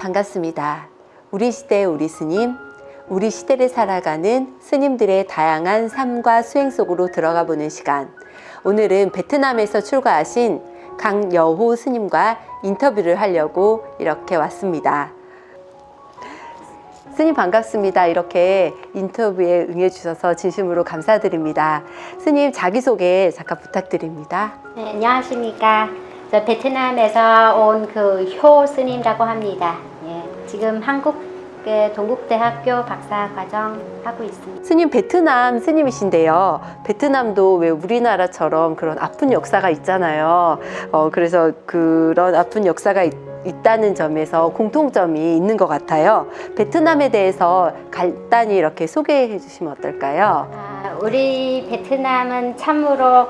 반갑습니다. 우리 시대 우리 스님, 우리 시대를 살아가는 스님들의 다양한 삶과 수행 속으로 들어가 보는 시간. 오늘은 베트남에서 출가하신 강여호 스님과 인터뷰를 하려고 이렇게 왔습니다. 스님 반갑습니다. 이렇게 인터뷰에 응해주셔서 진심으로 감사드립니다. 스님 자기소개 잠깐 부탁드립니다. 네, 안녕하십니까. 저 베트남에서 온 그 효 스님이라고 합니다. 예, 지금 한국 그 동국대학교 박사 과정 하고 있습니다. 스님 베트남 스님이신데요. 베트남도 왜 우리나라처럼 그런 아픈 역사가 있잖아요. 어, 그래서 그런 아픈 역사가 있, 있다는 점에서 공통점이 있는 것 같아요. 베트남에 대해서 간단히 이렇게 소개해 주시면 어떨까요? 아, 우리 베트남은 참으로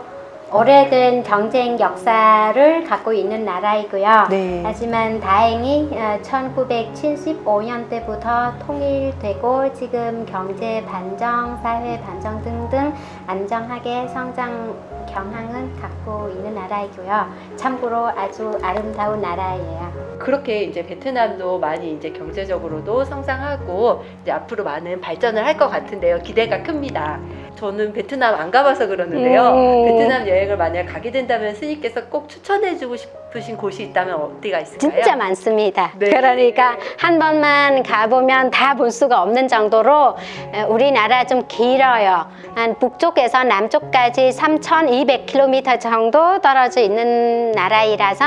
오래된 경쟁 역사를 갖고 있는 나라이고요. 네. 하지만 다행히 어, 1975년 때부터 통일되고 지금 경제 반정, 사회 반정 등등 안정하게 성장 경향은 갖고 있는 나라이고요. 참고로 아주 아름다운 나라예요. 그렇게 이제 베트남도 많이 이제 경제적으로도 성장하고 이제 앞으로 많은 발전을 할 것 같은데요. 기대가 큽니다. 저는 베트남 안 가봐서 그러는데요. 음. 베트남 여행을 만약 가게 된다면 스님께서 꼭 추천해주고 싶으신 곳이 있다면 어디가 있을까요? 진짜 많습니다. 네. 그러니까 한 번만 가보면 다 볼 수가 없는 정도로 에, 우리나라 좀 길어요. 한 북쪽에서 남쪽까지 3,200km 정도 떨어져 있는 나라이라서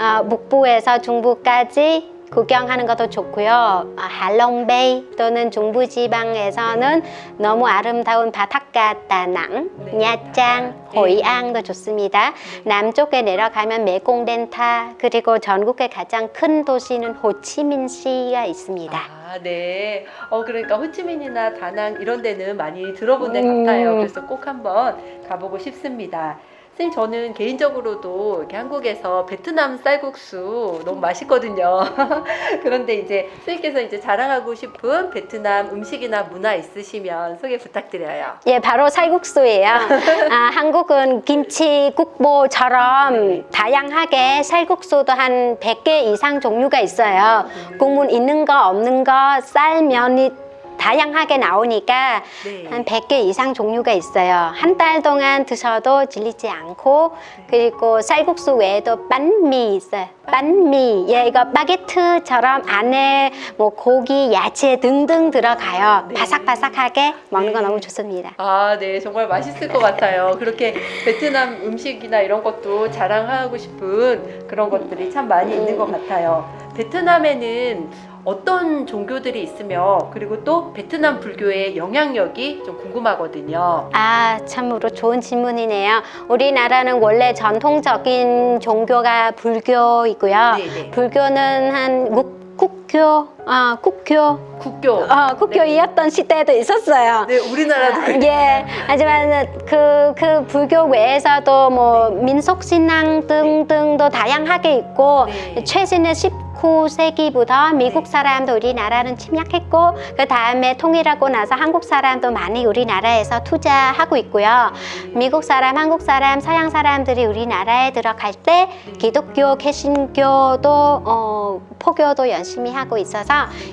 어, 북부에서 중부까지 구경하는 것도 좋고요. 어, 할롱베이 또는 중부지방에서는 너무 아름다운 바닷가 다낭, 네. 냐짱, 네. 호이앙도 좋습니다. 남쪽에 내려가면 메공덴타 그리고 전국의 가장 큰 도시는 호치민시가 있습니다. 아, 네. 어, 그러니까 호치민이나 다낭 이런 데는 많이 들어본 데 음. 같아요. 그래서 꼭 한번 가보고 싶습니다. 선생님, 저는 개인적으로도 이렇게 한국에서 베트남 쌀국수 너무 맛있거든요. 그런데 이제 선생님께서 이제 자랑하고 싶은 베트남 음식이나 문화 있으시면 소개 부탁드려요. 예, 바로 쌀국수예요. 아, 한국은 김치, 국보처럼 네. 다양하게 쌀국수도 한 100개 이상 종류가 있어요. 국물 있는 거 없는 거 쌀면이 다양하게 나오니까 네. 한 100개 이상 종류가 있어요. 한 달 동안 드셔도 질리지 않고 그리고 쌀국수 외에도 빤미 있어요. 빤미. 예, 이거 바게트처럼 안에 뭐 고기, 야채 등등 들어가요. 네. 바삭바삭하게 먹는 거 네. 너무 좋습니다. 아, 네, 정말 맛있을 것 같아요. 그렇게 베트남 음식이나 이런 것도 자랑하고 싶은 그런 것들이 참 많이 있는 것 같아요. 베트남에는 어떤 종교들이 있으며 그리고 또 베트남 불교의 영향력이 좀 궁금하거든요. 아, 참으로 좋은 질문이네요. 우리나라는 원래 전통적인 종교가 불교이고요. 네, 네. 불교는 한 국, 국교, 아, 국교, 국교. 어, 국교이었던 시대도 있었어요. 네, 우리나라도 아, 예. 하지만 그, 그 불교 외에서도 뭐 민속신앙 등등도 다양하게 있고 네. 최근에 19세기부터 미국 사람도 우리나라는 침략했고 그 다음에 통일하고 나서 한국 사람도 많이 우리나라에서 투자하고 있고요. 미국 사람, 한국 사람, 서양 사람들이 우리나라에 들어갈 때 기독교, 개신교도 어, 포교도 열심히 하고 있어서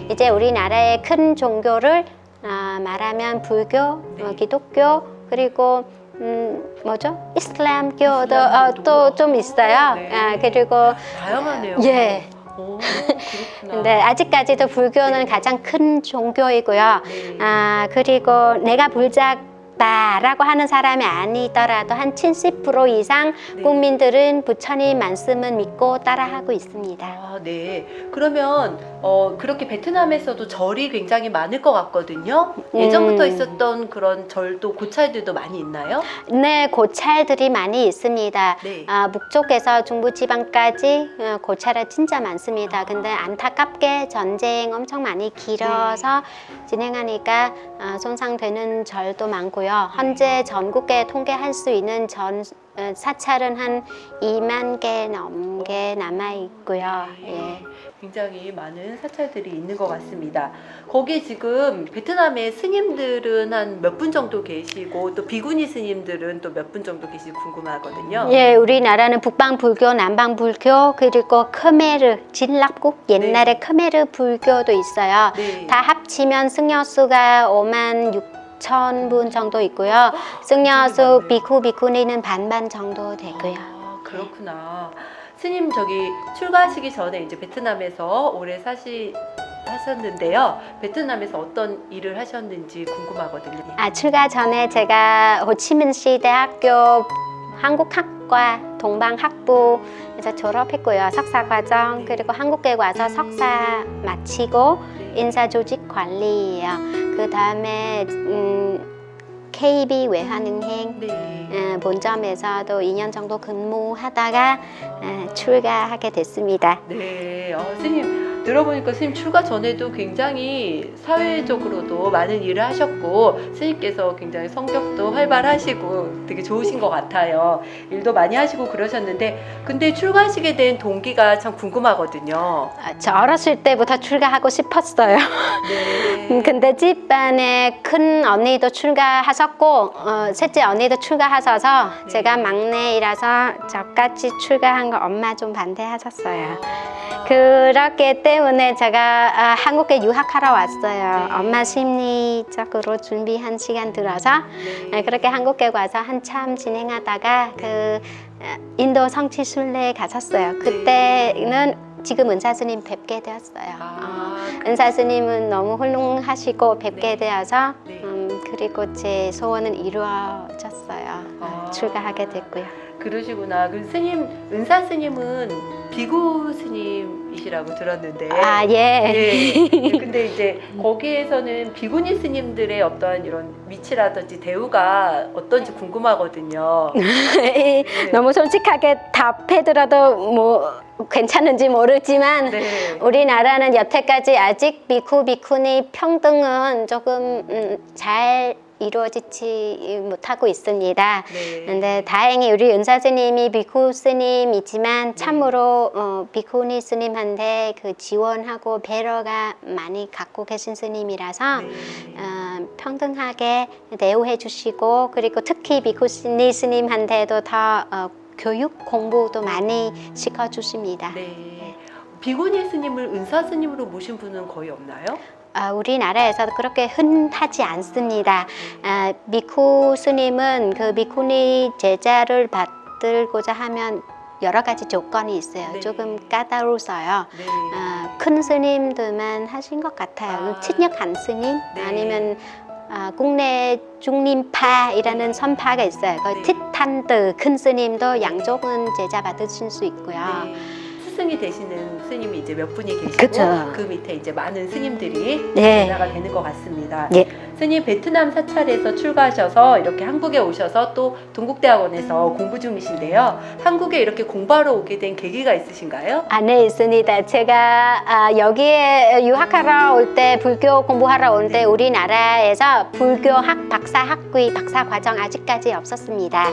이제 우리나라의 큰 종교를 아, 말하면 불교, 네. 어, 기독교 그리고 음, 뭐죠? 이슬람교도 이슬람교도. 또좀 있어요. 네. 아, 그리고 다양하네요. 예. 오. 근데 아직까지도 불교는 가장 큰 종교이고요. 네. 아, 그리고 내가 불자다라고 하는 사람이 아니더라도 한 70% 이상 네. 국민들은 부처님 말씀을 믿고 따라하고 있습니다. 아, 네. 그러면 어, 그렇게 베트남에서도 절이 굉장히 많을 것 같거든요. 예전부터 음. 있었던 그런 절도 고찰들도 많이 있나요? 네, 고찰들이 많이 있습니다. 네. 아, 북쪽에서 중부지방까지 어, 고찰이 진짜 많습니다. 근데 안타깝게 전쟁 엄청 많이 길어서 진행하니까 아, 손상되는 절도 많고요. 현재 전국에 통계할 수 있는 전 어, 사찰은 한 2만 개 넘게 남아 있고요. 예. 굉장히 많은 사찰들이 있는 것 같습니다. 거기 지금 베트남의 스님들은 한 몇 분 정도 계시고 또 비구니 스님들은 또 몇 분 정도 계실지 궁금하거든요. 예, 우리나라는 북방 불교, 남방 불교 그리고 크메르, 진락국 옛날에 크메르 불교도 있어요. 네. 다 합치면 승려 수가 5만 6 천 분 정도 있고요. 승려 수 많네요. 비쿠 비쿠니는 반반 정도 되고요. 아, 그렇구나. 스님 저기 출가하시기 전에 이제 베트남에서 오래 사시 하셨는데요. 베트남에서 어떤 일을 하셨는지 궁금하거든요. 아, 출가 전에 제가 호치민시 대학교 한국학과 동방학부에서 졸업했고요. 석사 과정 그리고 한국에 와서 석사 마치고 네. 인사조직 관리예요. 그 다음에 음, KB 외환은행 네. 어, 본점에서도 2년 정도 근무하다가 어, 출가하게 됐습니다. 네, 어, 스님 들어보니까 스님 출가 전에도 굉장히 사회적으로도 많은 일을 하셨고 스님께서 굉장히 성격도 활발하시고 되게 좋으신 것 같아요. 일도 많이 하시고 그러셨는데 근데 출가하시게 된 동기가 참 궁금하거든요. 아, 저 어렸을 때부터 출가하고 싶었어요. 네. 음, 근데 집안에 큰 언니도 출가하셨고 어, 셋째 언니도 출가하셔서 네. 제가 막내이라서 저같이 출가한 거 엄마 좀 반대하셨어요. 그렇기 때문에 제가 아, 한국에 유학하러 왔어요. 네. 엄마 심리적으로 준비한 시간 들어서 네. 아, 그렇게 한국에 와서 한참 진행하다가 그 아, 인도 성취 순례에 가셨어요. 그때는 지금 은사 스님 뵙게 되었어요. 어. 아, 은사 스님은 너무 훌륭하시고 뵙게 네. 되어서 네. 음, 그리고 제 소원은 이루어졌어요. 아. 출가하게 됐고요. 그러시구나. 그 스님 은사 스님은 비구 스님이시라고 들었는데. 아 예. 예. 근데 이제 거기에서는 비구니 스님들의 어떤 이런 위치라든지 대우가 어떤지 궁금하거든요. 네. 너무 솔직하게 답해드려도 뭐 괜찮은지 모르지만 네. 우리나라는 여태까지 아직 비쿠 비쿠니 평등은 조금 음, 잘 이루어지지 못하고 있습니다. 네. 근데 다행히 우리 은사 스님이 비쿠 스님이지만 참으로 어, 비쿠니 스님한테 그 지원하고 배려가 많이 갖고 계신 스님이라서 네. 어, 평등하게 대우해 주시고 그리고 특히 비쿠니 스님한테도 더 어, 교육 공부도 많이 시켜 주십니다. 네. 비구니 스님을 은사 스님으로 모신 분은 거의 없나요? 아, 우리나라에서도 그렇게 흔하지 않습니다. 아, 미쿠 스님은 그 미쿠니 제자를 받들고자 하면 여러 가지 조건이 있어요. 네. 조금 까다로워서요. 네. 아, 큰 스님들만 하신 것 같아요. 아. 친역한 스님 네. 아니면 아, 국내 중림파이라는 선파가 있어요. 그 네. 티탄드 큰 스님도 양쪽은 제자 받으실 수 있고요. 네. 스승이 되시는 스님이 이제 몇 분이 계시고 그쵸. 그 밑에 이제 많은 스님들이 네. 제자가 되는 것 같습니다. 예. 스님 베트남 사찰에서 출가하셔서 이렇게 한국에 오셔서 또 동국대학원에서 공부 중이신데요. 한국에 이렇게 공부하러 오게 된 계기가 있으신가요? 안에 있습니다. 제가 아, 여기에 유학하러 올 때 불교 공부하러 올 때 우리나라에서 불교학 박사 학위 박사 과정 아직까지 없었습니다.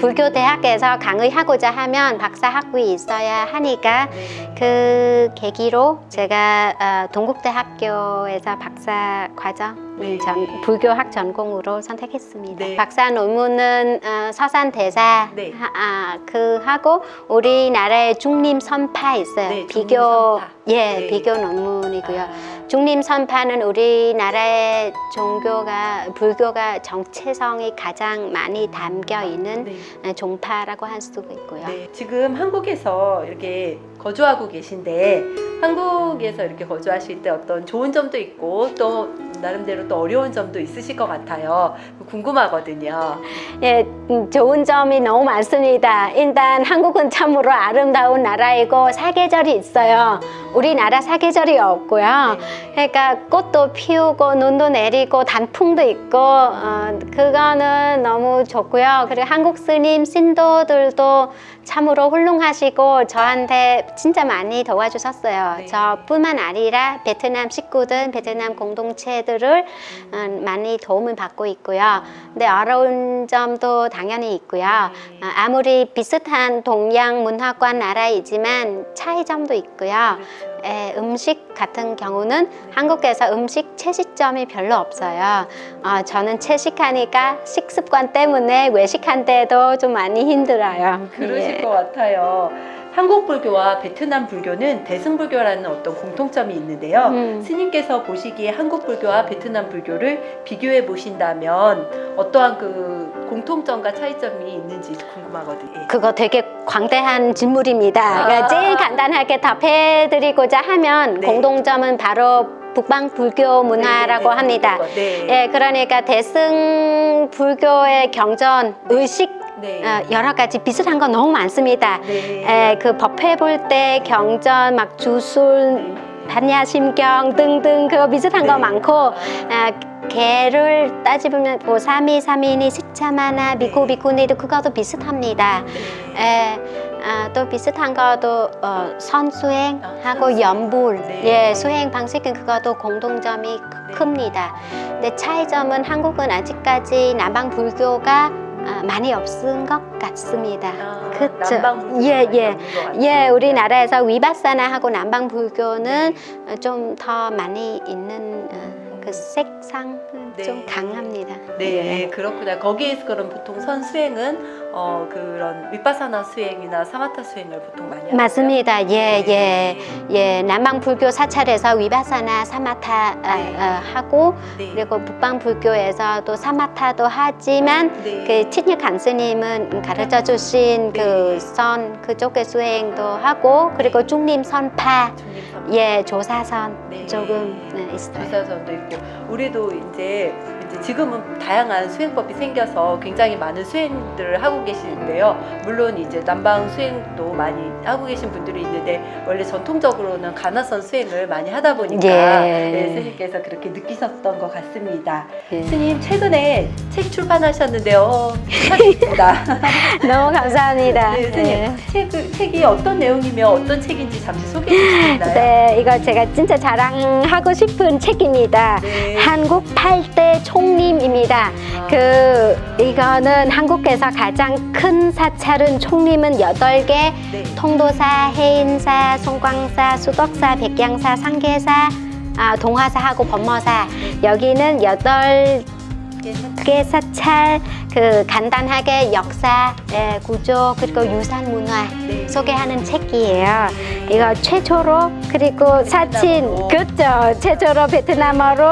불교 대학에서 강의하고자 하면 박사 학위 있어야 하니까 네. 그 계기로 제가 어, 동국대학교에서 박사 과정 네. 전, 불교학 전공으로 선택했습니다. 네. 박사 논문은 어, 서산 대사 네. 하, 아, 그 하고 우리나라의 중림 선파 있어요. 네, 비교 중림 선파. 예 네. 비교 논문이고요. 아, 중림 선파는 우리나라의 종교가 불교가 정체성이 가장 많이 담겨 있는 네. 종파라고 할 수가 있고요. 네. 지금 한국에서 이렇게 거주하고 계신데 한국에서 이렇게 거주하실 때 어떤 좋은 점도 있고 또 나름대로 또 어려운 점도 있으실 것 같아요. 궁금하거든요. 예, 음, 좋은 점이 너무 많습니다. 일단 한국은 참으로 아름다운 나라이고 사계절이 있어요. 우리나라 사계절이 없고요. 네. 그러니까 꽃도 피우고 눈도 내리고 단풍도 있고 어, 그거는 너무 좋고요. 그리고 한국 스님 신도들도 참으로 훌륭하시고 저한테 진짜 많이 도와주셨어요. 네. 저뿐만 아니라 베트남 식구들, 베트남 공동체들을 어, 많이 도움을 받고 있고요. 근데 어려운 점도 당연히 있고요. 어, 아무리 비슷한 동양 문화권 나라이지만 차이점도 있고요. 에, 음식 같은 경우는 한국에서 음식 채식점이 별로 없어요. 어, 저는 채식하니까 식습관 때문에 외식한 때도 좀 많이 힘들어요. 그러실 예. 것 같아요. 한국 불교와 베트남 불교는 대승 불교라는 어떤 공통점이 있는데요. 음. 스님께서 보시기에 한국 불교와 베트남 불교를 비교해 보신다면 어떠한 그 공통점과 차이점이 있는지 궁금하거든요. 예. 그거 되게 광대한 질문입니다. 아. 그러니까 제일 간단하게 답해드리고자 하면 네. 공동점은 바로 북방 불교 문화라고 네, 네, 합니다. 네. 예, 그러니까 대승 불교의 경전, 의식 네. 어, 여러 가지 비슷한 거 너무 많습니다. 네. 에, 그 법회 볼 때 경전, 막 주술, 반야심경 등등 그거 비슷한 거 네. 많고 아, 개를 따지면 뭐 사미 사미니 시차마나 비코 비코니도 그것도 비슷합니다. 에, 아, 또 비슷한 것도 어, 선수행하고 선수행. 연불 네. 예 수행 방식은 그것도 공동점이 크- 네. 큽니다. 근데 차이점은 한국은 아직까지 남방 불교가 아, 많이 없은 것 같습니다. 아, 불교 예, 예. 예, 우리나라에서 위바사나하고 남방 불교는 좀 더 많이 있는 어, 그 색상 네. 좀 강합니다. 네, 그렇구나. 거기에서 그럼 보통 선 수행은 어 그런 윗바사나 수행이나 사마타 수행을 보통 많이 하나요? 맞습니다. 예, 네. 예, 예. 남방 불교 사찰에서 위바사나 사마타 아, 네. 어, 하고 네. 그리고 북방 불교에서도 사마타도 하지만 네. 그 친일 간스님은 가르쳐 주신 네. 그선 그쪽의 수행도 하고 그리고 중림 선파 중립선. 예 조사선 네. 조금 네, 있어요. 조사선도 있고 우리도 이제 이제 지금은 다양한 수행법이 생겨서 굉장히 많은 수행들을 하고 계시는데요. 물론 이제 남방 수행도 많이 하고 계신 분들이 있는데 원래 전통적으로는 가나선 수행을 많이 하다 보니까 예. 네, 스님께서 그렇게 느끼셨던 것 같습니다. 예. 스님 최근에 책 출판하셨는데요. 축하드립니다. 너무 감사합니다. 네, 스님 예. 책, 책이 어떤 내용이며 어떤 책인지 잠시 소개해 있나요? 네, 이거 제가 진짜 자랑하고 싶은 책입니다. 네. 한국 8대 총 림입니다. 아, 그 이거는 한국에서 가장 큰 사찰은 총림은 8개 네. 통도사, 해인사, 송광사, 수덕사, 백양사, 상계사, 아, 동화사하고 법머사 여기는 여덟 개 사찰 그 간단하게 역사, 예, 구조 그리고 유산 문화 네. 소개하는 책이에요. 이거 최초로 그리고 사진 베트남어로. 그렇죠. 최초로 베트남어로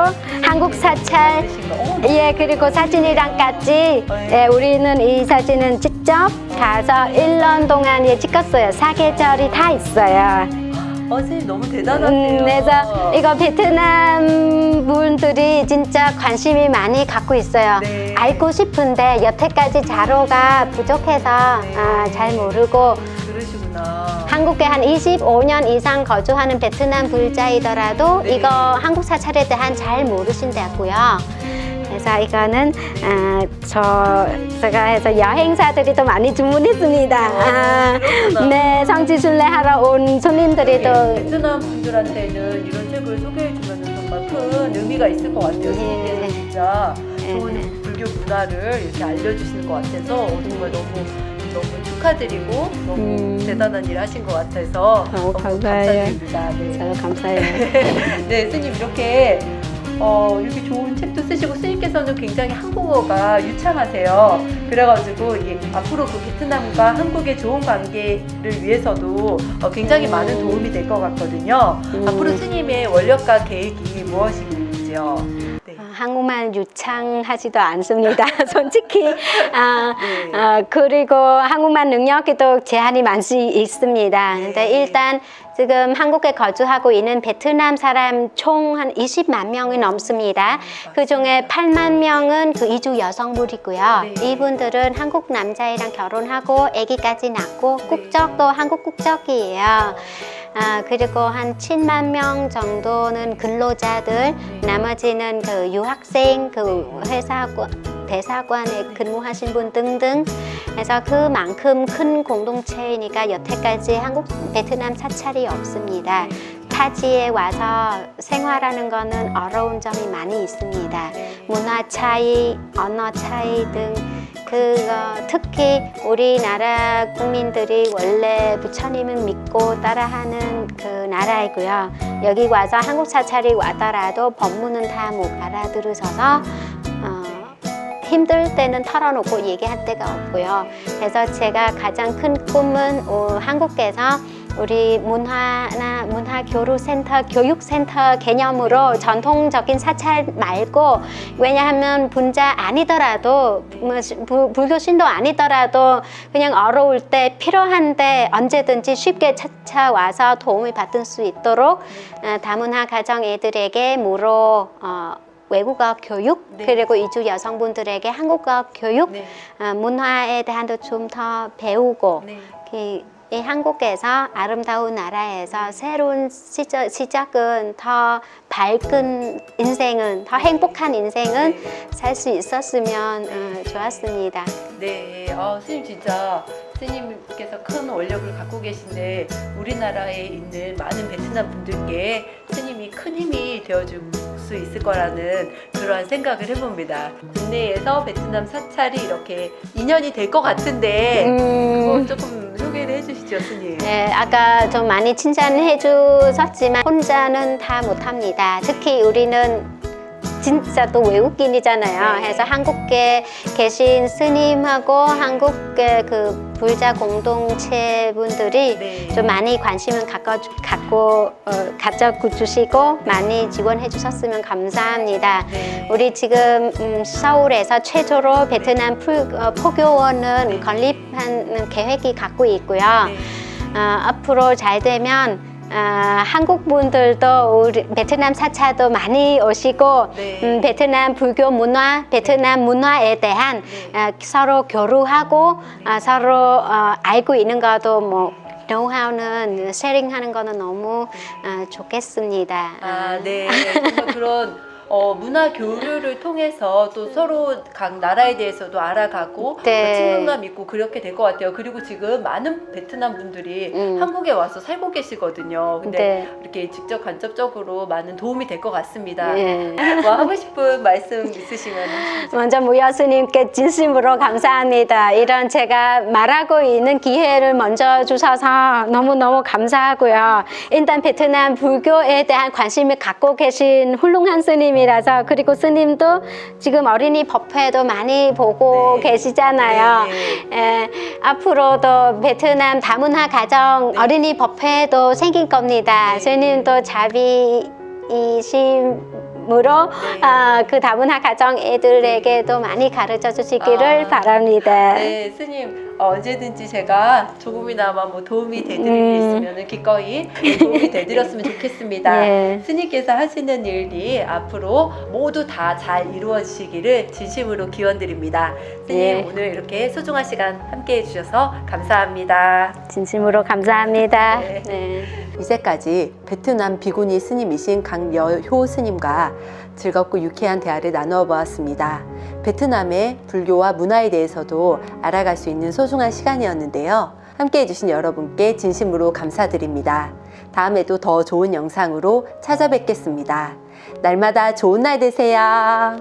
한국 사찰. 어, 예 그리고 사진이랑 같이 예, 우리는 이 사진은 직접 가서 1년 동안 예, 찍었어요. 사계절이 다 있어요. 어, 선생님 너무 대단하세요. 음, 그래서 이거 베트남 분들이 진짜 관심이 많이 갖고 있어요. 네. 알고 싶은데 여태까지 자료가 부족해서 아, 잘 모르고 그러시구나. 한국에 한 25년 이상 거주하는 베트남 불자이더라도 네. 이거 한국 사찰에 대한 잘 모르신다고요. 그래서 이거는 아, 저 제가 해서 여행사들이 또 많이 주문했습니다. 아, 그렇구나. 네, 성지 순례 하러 온 손님들이 또 네, 베트남 분들한테는 이런 책을 소개해 주면 정말 큰 의미가 있을 것 같아요. 선생님께서 진짜 네. 좋은 불교 문화를 이렇게 알려주시는 것 같아서 정말 너무 너무 축하드리고 너무 음. 대단한 일 하신 것 같아서 너무 너무 감사해요. 감사드립니다. 네. 저도 감사해요. 네, 스님 이렇게 어, 이렇게 좋은 책도 쓰시고 스님께서는 굉장히 한국어가 유창하세요. 그래가지고 이, 앞으로 그 베트남과 한국의 좋은 관계를 위해서도 어, 굉장히 음. 많은 도움이 될 것 같거든요. 음. 앞으로 스님의 원력과 계획이 무엇인지요? 네. 아, 한국말 유창하지도 않습니다. 솔직히. 아, 네. 아, 그리고 한국말 능력에도 제한이 많이 있습니다. 근데 네. 일단 지금 한국에 거주하고 있는 베트남 사람 총 한 20만 명이 넘습니다. 그 중에 8만 명은 그 이주 여성분이고요. 네. 이분들은 한국 남자애랑 결혼하고 아기까지 낳고 네. 국적도 한국 국적이에요. 아, 그리고 한 7만 명 정도는 근로자들, 나머지는 그 유학생, 그 회사관, 대사관에 근무하신 분 등등 해서 그만큼 큰 공동체이니까 여태까지 한국, 베트남 사찰이 없습니다. 타지에 와서 생활하는 거는 어려운 점이 많이 있습니다. 문화 차이, 언어 차이 등 그거 특히 우리나라 국민들이 원래 부처님을 믿고 따라하는 그 나라이고요. 여기 와서 한국 사찰이 와더라도 법문은 다 못 알아들으셔서 어, 힘들 때는 털어놓고 얘기할 데가 없고요. 그래서 제가 가장 큰 꿈은 어, 한국에서 우리 문화나 문화 교류 센터, 교육 센터 개념으로 전통적인 사찰 말고 왜냐하면 분자 아니더라도 뭐 시- 부- 불교 신도 아니더라도 그냥 어려울 때 필요한데 언제든지 쉽게 찾아와서 도움을 받을 수 있도록 어, 다문화 가정 애들에게 무료 어, 외국어 교육 네. 그리고 이주 여성분들에게 한국어 교육 네. 어, 문화에 대한도 좀 더 배우고 네. 이, 이 한국에서 아름다운 나라에서 새로운 시작, 시작은 더 밝은 인생은 더 행복한 인생은 살 수 있었으면 어, 좋았습니다. 네, 아, 스님 진짜 스님께서 큰 원력을 갖고 계신데 우리나라에 있는 많은 베트남 분들께 스님이 큰 힘이 되어줄 수 있을 거라는 그러한 생각을 해봅니다. 국내에서 베트남 사찰이 이렇게 인연이 될 것 같은데 그거 조금 소개를 해주시죠, 스님. 네, 아까 좀 많이 칭찬해 주셨지만 혼자는 다 못합니다. 특히 우리는 진짜 또 외국인이잖아요. 네. 그래서 한국에 계신 스님하고 한국의 그 불자 공동체 분들이 네. 좀 많이 관심을 갖고, 갖고 어, 가져주시고 많이 지원해 주셨으면 감사합니다. 네. 우리 지금 음, 서울에서 최초로 베트남 풀, 어, 포교원은 네. 건립하는 계획이 갖고 있고요. 네. 어, 앞으로 잘 되면 어, 한국 분들도 우리 베트남 사찰도 많이 오시고 네. 음, 베트남 불교 문화, 베트남 문화에 대한 네. 어, 서로 교류하고 어, 서로 어, 알고 있는 것도 뭐 노하우는 쉐링하는 거는 너무 어, 좋겠습니다. 아, 네. 정말 그런 어, 문화 교류를 통해서 또 서로 각 나라에 대해서도 알아가고 네. 또 친근감 있고 그렇게 될 것 같아요. 그리고 지금 많은 베트남 분들이 음. 한국에 와서 살고 계시거든요. 근데 네. 이렇게 직접 간접적으로 많은 도움이 될 것 같습니다. 예. 뭐 하고 싶은 말씀 있으시면 하시죠. 먼저 무여스님께 진심으로 감사합니다. 이런 제가 말하고 있는 기회를 먼저 주셔서 너무너무 감사하고요. 일단 베트남 불교에 대한 관심을 갖고 계신 훌륭한 스님이 라서 그리고 스님도 지금 어린이 법회도 많이 보고 네. 계시잖아요. 네, 에, 앞으로도 베트남 다문화 가정 네. 어린이 법회도 생길 겁니다. 네. 스님도 자비이심 으로 네. 아, 그 다문화 가정 애들에게도 많이 가르쳐 주시기를 아. 바랍니다. 네, 스님 어, 언제든지 제가 조금이나마 뭐 도움이 되드릴 게 음. 있으면 기꺼이 도움이 되드렸으면 좋겠습니다. 예. 스님께서 하시는 일이 앞으로 모두 다 잘 이루어지시기를 진심으로 기원드립니다. 스님 예. 오늘 이렇게 소중한 시간 함께 해 주셔서 감사합니다. 진심으로 감사합니다. 네. 네. 이제까지 베트남 비구니 스님이신 강여효 스님과 즐겁고 유쾌한 대화를 나누어 보았습니다. 베트남의 불교와 문화에 대해서도 알아갈 수 있는 소중한 시간이었는데요. 함께 해주신 여러분께 진심으로 감사드립니다. 다음에도 더 좋은 영상으로 찾아뵙겠습니다. 날마다 좋은 날 되세요.